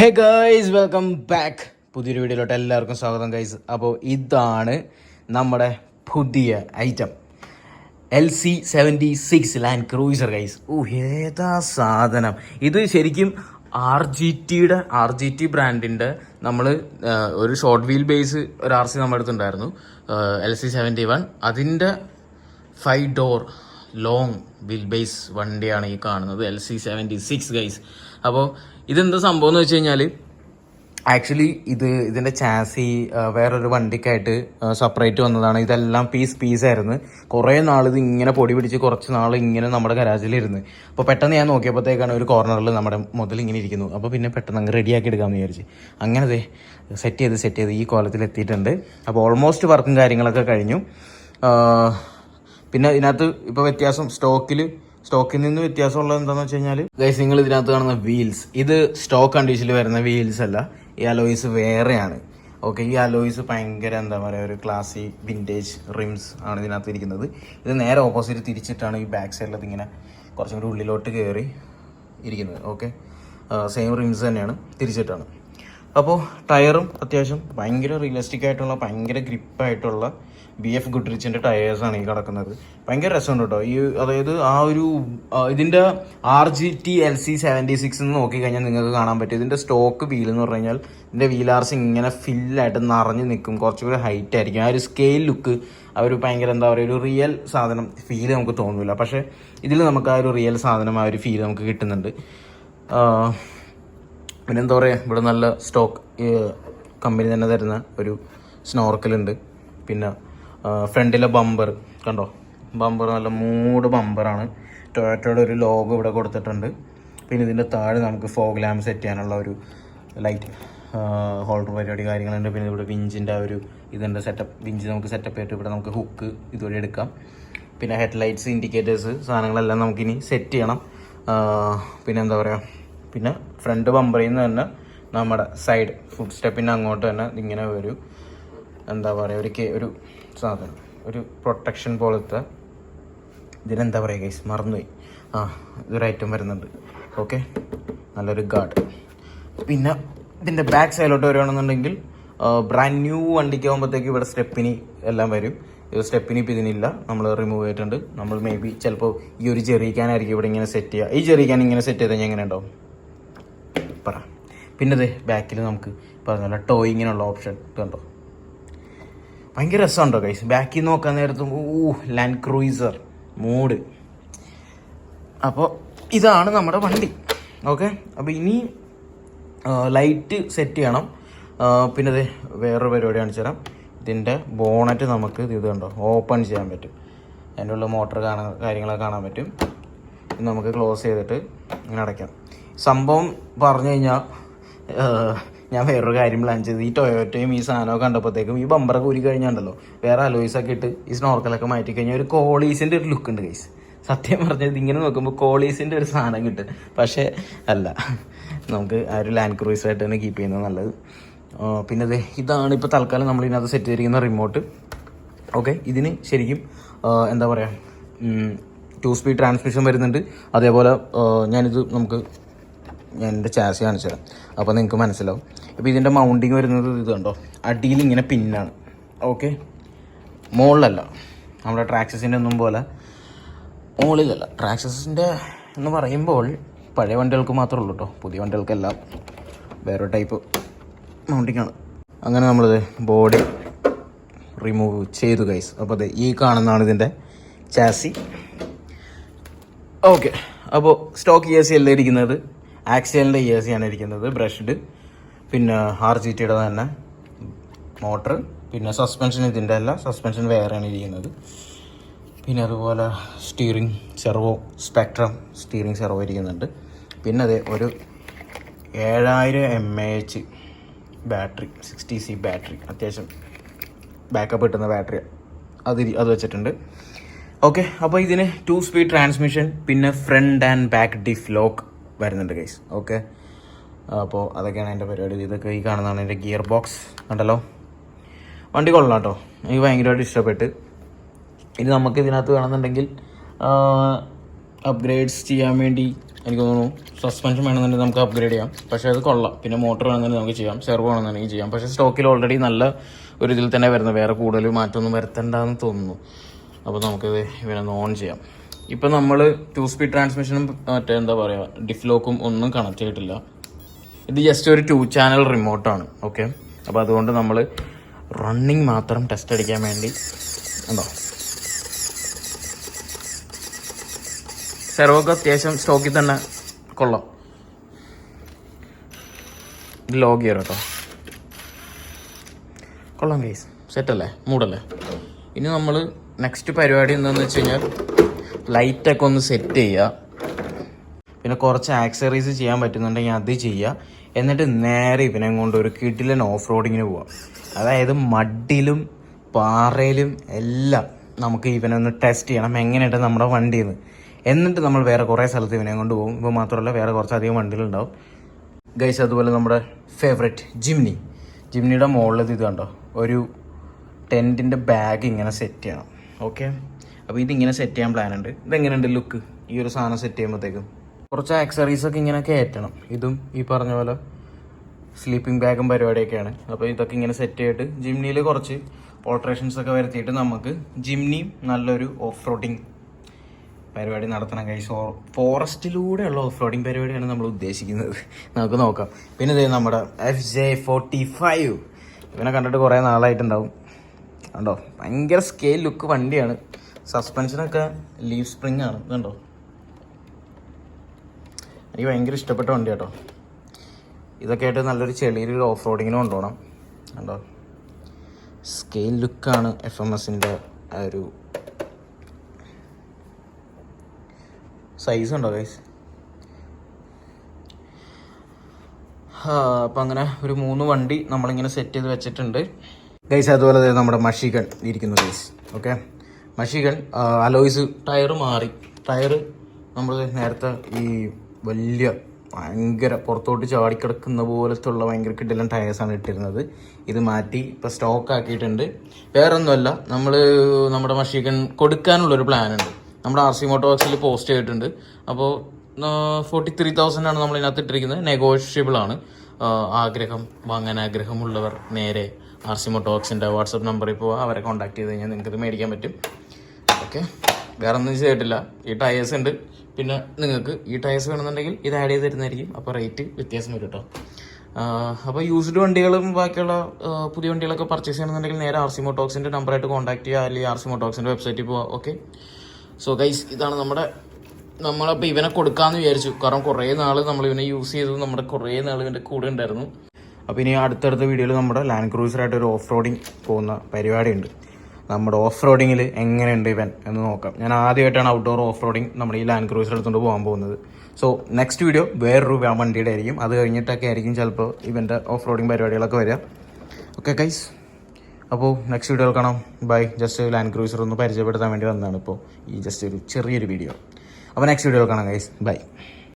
Hey guys welcome back പുതിയൊരു വീഡിയോയിലോട്ട് എല്ലാവർക്കും സ്വാഗതം ഗൈസ് അപ്പോൾ ഇതാണ് നമ്മുടെ പുതിയ item L C seventy six Land Cruiser guys ഓ ഏതാ സാധനം? ഇത് ശരിക്കും ആർ ജി ടിയുടെ ആർ ജി ടി ബ്രാൻഡിന്റെ നമ്മൾ ഒരു ഷോർട്ട് വീൽ ബേസ് ഒരു ആർ സി നമ്മുടെ അടുത്തുണ്ടായിരുന്നു. എൽ സി സെവന്റി വൺ അതിന്റെ five door long wheel base വണ്ടിയാണ് ഈ കാണുന്നത് L C seventy six guys അപ്പോൾ ഇതെന്താ സംഭവം എന്ന് വെച്ച് കഴിഞ്ഞാൽ ആക്ച്വലി ഇത് ഇതിന്റെ ചാസി വേറൊരു വണ്ടിക്കായിട്ട് സെപ്പറേറ്റ് വന്നതാണ്. ഇതെല്ലാം പീസ് പീസ് ആയിരുന്നു. കുറേ നാൾ ഇത് ഇങ്ങനെ പൊടി പിടിച്ച് കുറച്ച് നാൾ ഇങ്ങനെ നമ്മുടെ ഗരാജിലിരുന്ന് അപ്പോൾ പെട്ടെന്ന് ഞാൻ നോക്കിയപ്പോഴത്തേക്കാണ് ഒരു കോർണറിൽ നമ്മുടെ മുതൽ ഇങ്ങനെ ഇരിക്കുന്നു. അപ്പോൾ പിന്നെ പെട്ടെന്ന് അങ്ങ് റെഡിയാക്കി എടുക്കാമെന്ന് വിചാരിച്ച്. അങ്ങനെ അതെ സെറ്റ് ചെയ്ത് സെറ്റ് ചെയ്ത് ഈ കോലത്തിൽ എത്തിയിട്ടുണ്ട്. അപ്പോൾ ഓൾമോസ്റ്റ് വർക്കും കാര്യങ്ങളൊക്കെ കഴിഞ്ഞു. പിന്നെ ഇതിനകത്ത് ഇപ്പോൾ വ്യത്യാസം സ്റ്റോക്കിൽ സ്റ്റോക്കിൽ നിന്ന് വ്യത്യാസമുള്ളത് എന്താണെന്ന് വെച്ച് കഴിഞ്ഞാൽ ഗൈസ് നിങ്ങൾ ഇതിനകത്ത് കാണുന്ന വീൽസ് ഇത് സ്റ്റോക്ക് കണ്ടീഷനിൽ വരുന്ന വീൽസ് അല്ല ഈ അലോയിസ് വേറെയാണ്. ഓക്കെ ഈ അലോയിസ് ഭയങ്കര എന്താ പറയുക ഒരു ക്ലാസി വിന്റേജ് റിംസ് ആണ് ഇതിനകത്ത് ഇരിക്കുന്നത്. ഇത് നേരെ ഓപ്പോസിറ്റ് തിരിച്ചിട്ടാണ് ഈ ബാക്ക് സൈഡിലത് ഇങ്ങനെ കുറച്ചും കൂടി ഉള്ളിലോട്ട് കയറി ഇരിക്കുന്നത്. ഓക്കെ സെയിം റിംസ് തന്നെയാണ് തിരിച്ചിട്ടാണ്. അപ്പോൾ ടയറും അത്യാവശ്യം ഭയങ്കര റിയലിസ്റ്റിക് ആയിട്ടുള്ള ഭയങ്കര ഗ്രിപ്പായിട്ടുള്ള ബി എഫ് ഗുഡ്രിച്ചിന്റെ ടയേഴ്സാണ് ഈ കിടക്കുന്നത്. ഭയങ്കര രസമുണ്ട് കേട്ടോ ഈ അതായത് ആ ഒരു ഇതിന്റെ R G T L C seventy six എന്ന് നോക്കിക്കഴിഞ്ഞാൽ നിങ്ങൾക്ക് കാണാൻ പറ്റും. ഇതിന്റെ സ്റ്റോക്ക് വീൽ എന്ന് പറഞ്ഞു കഴിഞ്ഞാൽ ഇതിന്റെ വീലാർസ് ഇങ്ങനെ ഫില്ലായിട്ട് നിറഞ്ഞു നിൽക്കും. കുറച്ചുകൂടി ഹൈറ്റ് ആയിരിക്കും. ആ ഒരു സ്കെയിൽ ലുക്ക് ആ ഒരു ഭയങ്കര എന്താ പറയുക ഒരു റിയൽ സാധനം ഫീൽ നമുക്ക് തോന്നില്ല പക്ഷേ ഇതിൽ നമുക്ക് ആ ഒരു റിയൽ സാധനം ആ ഒരു ഫീൽ നമുക്ക് കിട്ടുന്നുണ്ട്. പിന്നെ എന്താ പറയുക ഇവിടെ നല്ല സ്റ്റോക്ക് കമ്പനി തന്നെ തരുന്ന ഒരു സ്നോർക്കലുണ്ട് പിന്നെ ഫ്രണ്ടിലെ ബമ്പർ കണ്ടോ? ബമ്പർ നല്ല മൂട് ബമ്പറാണ് ടൊയാറ്റോയുടെ ഒരു ലോഗോ ഇവിടെ കൊടുത്തിട്ടുണ്ട്. പിന്നെ ഇതിന്റെ താഴെ നമുക്ക് ഫോഗ് ലാമ്പ് സെറ്റ് ചെയ്യാനുള്ള ഒരു ലൈറ്റ് ഹോൾഡർ പരിപാടി കാര്യങ്ങളുണ്ട്. പിന്നെ ഇവിടെ വിഞ്ചിന്റെ ആ ഒരു ഇതിന്റെ സെറ്റപ്പ് വിഞ്ച് നമുക്ക് സെറ്റപ്പ് ആയിട്ട് ഇവിടെ നമുക്ക് ഹുക്ക് ഇതുവഴി എടുക്കാം. പിന്നെ ഹെഡ് ലൈറ്റ്സ് ഇൻഡിക്കേറ്റേഴ്സ് സാധനങ്ങളെല്ലാം നമുക്കിനി സെറ്റ് ചെയ്യണം. പിന്നെ എന്താ പറയുക പിന്നെ ഫ്രണ്ട് ബമ്പറിൽ നിന്ന് തന്നെ നമ്മുടെ സൈഡ് ഫുഡ് സ്റ്റെപ്പിന്റെ അങ്ങോട്ട് തന്നെ ഇങ്ങനെ ഒരു എന്താ പറയുക ഒരു ഒരു സാധനം ഒരു പ്രൊട്ടക്ഷൻ പോലത്തെ. ഇതിനെന്താ പറയുക ഗൈസ് മറന്നുപോയി. ആ ഇതൊരു ഐറ്റം വരുന്നുണ്ട്. ഓക്കെ നല്ലൊരു ഗാർഡ് പിന്നെ ഇതിന്റെ ബാക്ക് സൈഡിലോട്ട് വരികയാണെന്നുണ്ടെങ്കിൽ ബ്രാൻഡ് ന്യൂ വണ്ടിക്ക് ആകുമ്പോഴത്തേക്ക് ഇവിടെ സ്റ്റെപ്പിനി എല്ലാം വരും. ഇത് സ്റ്റെപ്പിനി ഇപ്പം ഇതിനില്ല. നമ്മൾ റിമൂവ് ചെയ്തിട്ടുണ്ട്. നമ്മൾ മേ ബി ചിലപ്പോൾ ഈ ഒരു ചെറിയ ക്യാനായിരിക്കും ഇവിടെ ഇങ്ങനെ സെറ്റ് ചെയ്യുക. ഈ ചെറിയ ക്യാൻ ഇങ്ങനെ സെറ്റ് ചെയ്താൽ കഴിഞ്ഞാൽ എങ്ങനെ ഉണ്ടാവും പിന്നെ അതെ ബാക്കിൽ നമുക്ക് പറഞ്ഞ ടോയിങ്ങിനുള്ള ഓപ്ഷൻ കണ്ടോ ഭയങ്കര രസമുണ്ടോ കൈസ് ബാക്കിൽ നോക്കാൻ നേരത്തും ഊ ലാൻഡ് ക്രൂയിസർ മൂഡ് അപ്പോൾ ഇതാണ് നമ്മുടെ വണ്ടി. ഓക്കെ അപ്പോൾ ഇനി ലൈറ്റ് സെറ്റ് ചെയ്യണം. പിന്നെ അത് വേറൊരു പരിപാടി കാണിച്ചു തരാം. ഇതിന്റെ ബോണറ്റ് നമുക്ക് ഇത് കണ്ടോ? ഓപ്പൺ ചെയ്യാൻ പറ്റും. അതിന്റെ ഉള്ള മോട്ടർ കാണാൻ കാര്യങ്ങളൊക്കെ കാണാൻ പറ്റും. നമുക്ക് ക്ലോസ് ചെയ്തിട്ട് ഇങ്ങനെ അടയ്ക്കാം. സംഭവം പറഞ്ഞു കഴിഞ്ഞാൽ ഞാൻ വേറൊരു കാര്യം പ്ലാൻ ചെയ്ത്. ഈ ടൊയോറ്റയും ഈ സാധനമൊക്കെ കണ്ടപ്പോഴത്തേക്കും ഈ ബമ്പറൊക്കെ ഊരി കഴിഞ്ഞാണ്ടല്ലോ. വേറെ അലോയ്സൊക്കെ ഇട്ട് ഈ സ്നോർക്കലൊക്കെ മാറ്റി കഴിഞ്ഞാൽ ഒരു കോളീസിന്റെ ഒരു ലുക്ക് ഉണ്ട് ഗൈസ് സത്യം പറഞ്ഞത് ഇങ്ങനെ നോക്കുമ്പോൾ കോളീസിന്റെ ഒരു സാധനം കിട്ടും. പക്ഷേ അല്ല. നമുക്ക് ആ ഒരു ലാൻഡ് ക്രൂയിസായിട്ട് തന്നെ കീപ്പ് ചെയ്യുന്നത് നല്ലത്. പിന്നെ അതെ ഇതാണ് ഇപ്പോൾ തൽക്കാലം നമ്മൾ ഇതിനകത്ത് സെറ്റ് ചെയ്തിരിക്കുന്ന റിമോട്ട് ഓക്കെ ഇതിന് ശരിക്കും എന്താ പറയുക ടു സ്പീഡ് ട്രാൻസ്മിഷൻ വരുന്നുണ്ട്. അതേപോലെ ഞാനിത് നമുക്ക് ഞാൻ എന്റെ ചാസി കാണിച്ചു അപ്പോൾ നിങ്ങൾക്ക് മനസ്സിലാവും. അപ്പോൾ ഇതിന്റെ മൗണ്ടിങ് വരുന്നത് ഇത് കണ്ടോ? അടിയിൽ ഇങ്ങനെ പിന്നാണ്. ഓക്കെ മുകളിലല്ല നമ്മുടെ ട്രാക്സസിന്റെ ഒന്നും പോലെ. മുകളിലല്ല ട്രാക്സസിന്റെ എന്ന് പറയുമ്പോൾ പഴയ വണ്ടികൾക്ക് മാത്രമേ ഉള്ളൂ കേട്ടോ പുതിയ വണ്ടികൾക്കെല്ലാം വേറെ ടൈപ്പ് മൗണ്ടിങ് ആണ്. അങ്ങനെ നമ്മളിത് ബോഡി റിമൂവ് ചെയ്തു ഗൈസ് അപ്പോൾ അതെ ഈ കാണുന്നതാണ് ഇതിന്റെ ചാസി ഓക്കെ അപ്പോൾ സ്റ്റോക്ക് ഇ എസ് സി അല്ല ഇരിക്കുന്നത്? ആക്സിയലിന്റെ ഇ എസ് ഇരിക്കുന്നത്. ബ്രഷ്ഡ് പിന്നെ ആർ ജി ടിയുടെ തന്നെ മോട്ടർ പിന്നെ സസ്പെൻഷൻ ഇതിന്റെ അല്ല സസ്പെൻഷൻ വേറെയാണ് ഇരിക്കുന്നത്. പിന്നെ അതുപോലെ steering servo spectrum steering servo ഇരിക്കുന്നുണ്ട്. പിന്നെ അതെ ഒരു ഏഴായിരം M A H battery sixty C battery അത്യാവശ്യം ബാക്കപ്പ് കിട്ടുന്ന ബാറ്ററി അത് അത് വെച്ചിട്ടുണ്ട്. ഓക്കെ അപ്പോൾ ഇതിന് ടു സ്പീഡ് ട്രാൻസ്മിഷൻ പിന്നെ front and back diff lock വരുന്നുണ്ട് ഗൈസ് ഓക്കെ അപ്പോൾ അതൊക്കെയാണ് എന്റെ പരിപാടി. ഇതൊക്കെ ഈ കാണുന്നതാണ് എന്റെ ഗിയർ ബോക്സ് കണ്ടല്ലോ? വണ്ടി കൊള്ളാം കേട്ടോ. എനിക്ക് ഭയങ്കരമായിട്ട് ഇഷ്ടപ്പെട്ട്. ഇനി നമുക്ക് ഇതിനകത്ത് വേണമെന്നുണ്ടെങ്കിൽ അപ്ഗ്രേഡ്സ് ചെയ്യാൻ വേണ്ടി എനിക്ക് തോന്നുന്നു സസ്പെൻഷൻ വേണമെന്നുണ്ടെങ്കിൽ നമുക്ക് അപ്ഗ്രേഡ് ചെയ്യാം. പക്ഷേ അത് കൊള്ളാം. പിന്നെ മോട്ടർ വേണമെന്നുണ്ടെങ്കിൽ നമുക്ക് ചെയ്യാം. സെർവ് വേണമെന്നുണ്ടെങ്കിൽ ചെയ്യാം. പക്ഷേ സ്റ്റോക്കിൽ ഓൾറെഡി നല്ല ഒരു ഇതിൽ തന്നെ വരുന്നത് വേറെ കൂടുതൽ മാറ്റമൊന്നും വരുത്തേണ്ടെന്ന് തോന്നുന്നു. അപ്പോൾ നമുക്കിത് ഇവനൊന്ന് ഓൺ ചെയ്യാം. ഇപ്പം നമ്മൾ ടു സ്പീഡ് ട്രാൻസ്മിഷനും മറ്റേ എന്താ പറയുക ഡിഫ്ലോക്കും ഒന്നും കണക്ട് ചെയ്തിട്ടില്ല. ഇത് ജസ്റ്റ് ഒരു ടു ചാനൽ റിമോട്ടാണ് ഓക്കെ അപ്പോൾ അതുകൊണ്ട് നമ്മൾ റണ്ണിങ് മാത്രം ടെസ്റ്റ് അടിക്കാൻ വേണ്ടി ഉണ്ടോ? സെർവൊക്കെ അത്യാവശ്യം സ്റ്റോക്കിൽ തന്നെ കൊള്ളാം. ലോഗ് ചെയ്യാം കേട്ടോ. കൊള്ളാം ഗൈസ് സെറ്റല്ലേ മൂടല്ലേ? ഇനി നമ്മൾ നെക്സ്റ്റ് പരിപാടി എന്താണെന്ന് വെച്ച് കഴിഞ്ഞാൽ ലൈറ്റൊക്കെ ഒന്ന് സെറ്റ് ചെയ്യുക പിന്നെ കുറച്ച് ആക്സറീസ് ചെയ്യാൻ പറ്റുന്നുണ്ടെങ്കിൽ അത് ചെയ്യുക എന്നിട്ട് നേരെ ഇവനെ കൊണ്ട് ഒരു കിടിലൻ ഓഫ് റോഡിങ്ങിന് പോവാം. അതായത് മഡിലും പാറയിലും എല്ലാം നമുക്ക് ഇവനെ ഒന്ന് ടെസ്റ്റ് ചെയ്യണം. എങ്ങനെയുണ്ട് നമ്മുടെ വണ്ടിയിൽ നിന്ന് എന്നിട്ട് നമ്മൾ വേറെ കുറേ സ്ഥലത്ത് ഇവനെ കൊണ്ട് പോകും. ഇപ്പോൾ മാത്രമല്ല വേറെ കുറച്ചധികം വണ്ടികളുണ്ടാവും. ഗൈസ് അതുപോലെ നമ്മുടെ ഫേവറേറ്റ് ജിംനി. ജിംനിയുടെ മുകളിൽ ഇത് കണ്ടോ? ഒരു ടെന്റിന്റെ ബാഗ് ഇങ്ങനെ സെറ്റ് ചെയ്യണം. ഓക്കെ അപ്പോൾ ഇതിങ്ങനെ സെറ്റ് ചെയ്യാൻ പ്ലാൻ ഉണ്ട്. ഇതെങ്ങനെയുണ്ട് ലുക്ക് ഈ ഒരു സാധനം സെറ്റ് ചെയ്യുമ്പോഴത്തേക്കും. കുറച്ച് ആക്സറീസ് ഒക്കെ ഇങ്ങനെ കയറ്റണം. ഇതും ഈ പറഞ്ഞ പോലെ സ്ലീപ്പിംഗ് ബാഗും പരിപാടിയൊക്കെയാണ്. അപ്പോൾ ഇതൊക്കെ ഇങ്ങനെ സെറ്റ് ചെയ്തിട്ട് ജിംനിയിൽ കുറച്ച് ഓൾട്രേഷൻസ് ഒക്കെ വരുത്തിയിട്ട് നമുക്ക് ജിംനിയും നല്ലൊരു ഓഫ് റോഡിങ് പരിപാടി നടത്തണം കഴിച്ച് ഫോറസ്റ്റിലൂടെയുള്ള ഓഫ് റോഡിങ് പരിപാടിയാണ് നമ്മൾ ഉദ്ദേശിക്കുന്നത്. നമുക്ക് നോക്കാം. പിന്നെ ഇത് നമ്മുടെ എഫ് ജെ ഫോർട്ടി ഫൈവ് ഇവനെ കണ്ടിട്ട് കുറേ നാളായിട്ടുണ്ടാവും. കണ്ടോ? ഭയങ്കര സ്കെയിൽ ലുക്ക് വണ്ടിയാണ്. സസ്പെൻഷനൊക്കെ ലീവ് സ്പ്രിങ് ആണ് കണ്ടോ? എനിക്ക് ഭയങ്കര ഇഷ്ടപ്പെട്ട വണ്ടി കേട്ടോ. ഇതൊക്കെ ആയിട്ട് നല്ലൊരു ചെളിയിൽ ഓഫ് റോഡിങ്ങിന് കൊണ്ടുപോകണം കണ്ടോ? സ്കെയിൽ ലുക്കാണ് എഫ് എം എസിന്റെ ആ ഒരു സൈസ് ഉണ്ടോ ഗൈസ് അപ്പം അങ്ങനെ ഒരു മൂന്ന് വണ്ടി നമ്മളിങ്ങനെ സെറ്റ് ചെയ്ത് വെച്ചിട്ടുണ്ട്. ഗൈസ് അതുപോലെ തന്നെ നമ്മുടെ മഷികൾ ഇരിക്കുന്നു ഗൈസ് ഓക്കെ മഷിഗൺ അലോയ്സ് ടയർ മാറി. ടയർ നമ്മൾ നേരത്തെ ഈ വലിയ ഭയങ്കര പുറത്തോട്ട് ചാടിക്കിടക്കുന്ന പോലത്തുള്ള ഭയങ്കര കിട്ടില്ല ടയേഴ്സാണ് ഇട്ടിരുന്നത്. ഇത് മാറ്റി ഇപ്പോൾ സ്റ്റോക്ക് ആക്കിയിട്ടുണ്ട്. വേറൊന്നുമല്ല നമ്മൾ നമ്മുടെ മഷീകൻ കൊടുക്കാനുള്ളൊരു പ്ലാൻ ഉണ്ട്. നമ്മുടെ ആർ സി മോട്ടോ ബോക്സിൽ പോസ്റ്റ് ചെയ്തിട്ടുണ്ട്. അപ്പോൾ ഫോർട്ടി ത്രീ തൗസൻഡ് ആണ് നമ്മൾ ഇതിനകത്ത് ഇട്ടിരിക്കുന്നത്. നെഗോഷ്യബിൾ ആണ്. ആഗ്രഹം വാങ്ങാൻ ആഗ്രഹമുള്ളവർ നേരെ ആർ സി മോട്ടോ ബോക്സിന്റെ വാട്സപ്പ് നമ്പറിൽ പോവുക അവരെ കോൺടാക്ട് ചെയ്ത് കഴിഞ്ഞാൽ നിങ്ങൾക്ക് ഇത് മേടിക്കാൻ പറ്റും. ഓക്കെ. വേറെ ഒന്നും ചെയ്തിട്ടില്ല. ഈ ടയേഴ്സ് ഉണ്ട്. പിന്നെ നിങ്ങൾക്ക് ഈ ടയേഴ്സ് വേണമെന്നുണ്ടെങ്കിൽ ഇത് ആഡ് ചെയ്ത് തരുന്നതായിരിക്കും. അപ്പോൾ റേറ്റ് വ്യത്യാസം വരും കേട്ടോ അപ്പോൾ യൂസ്ഡ് വണ്ടികളും ബാക്കിയുള്ള പുതിയ വണ്ടികളൊക്കെ പർച്ചേസ് ചെയ്യണമെന്നുണ്ടെങ്കിൽ നേരെ ആർ സി മോട്ടോക്സിന്റെ നമ്പറായിട്ട് കോൺടാക്ട് ചെയ്യുക. അല്ലെങ്കിൽ ആർ സി മോട്ടോക്സിന്റെ വെബ്സൈറ്റിൽ പോവുക. ഓക്കെ. സോ ഗൈസ് ഇതാണ് നമ്മുടെ നമ്മളപ്പോൾ ഇവനെ കൊടുക്കാമെന്ന് വിചാരിച്ചു. കാരണം കുറേ നാൾ നമ്മൾ ഇവനെ യൂസ് ചെയ്തു നമ്മുടെ കുറേ നാൾ ഇവന്റെ കൂടെ ഉണ്ടായിരുന്നു. അപ്പോൾ ഇനി അടുത്തടുത്ത വീഡിയോയിൽ നമ്മുടെ ലാൻഡ് ക്രൂസറായിട്ട് ഒരു ഓഫ് റോഡിങ് പോകുന്ന പരിപാടിയുണ്ട്. നമ്മുടെ ഓഫ് റോഡിങ്ങിൽ എങ്ങനെയുണ്ട് ഇവൻ എന്ന് നോക്കാം. ഞാൻ ആദ്യമായിട്ടാണ് ഔട്ട്ഡോർ ഓഫ് റോഡിങ് നമ്മുടെ ഈ ലാൻഡ് ക്രൂസർ എടുത്തുകൊണ്ട് പോകാൻ പോകുന്നത്. സോ നെക്സ്റ്റ് വീഡിയോ വേറൊരു വണ്ടിയുടെ ആയിരിക്കും. അത് കഴിഞ്ഞിട്ടൊക്കെ ആയിരിക്കും ചിലപ്പോൾ ഇവന്റെ ഓഫ് റോഡിങ് പരിപാടികളൊക്കെ വരിക. ഓക്കെ ഗൈസ് അപ്പോൾ നെക്സ്റ്റ് വീഡിയോ കാണാം. ബൈ ജസ്റ്റ് ലാൻഡ് ക്രൂസർ ഒന്ന് പരിചയപ്പെടുത്താൻ വേണ്ടി വന്നതാണ് ഇപ്പോൾ ഈ ജസ്റ്റ് ഒരു ചെറിയൊരു വീഡിയോ അപ്പോൾ നെക്സ്റ്റ് വീഡിയോ കാണാം ഗൈസ് ബൈ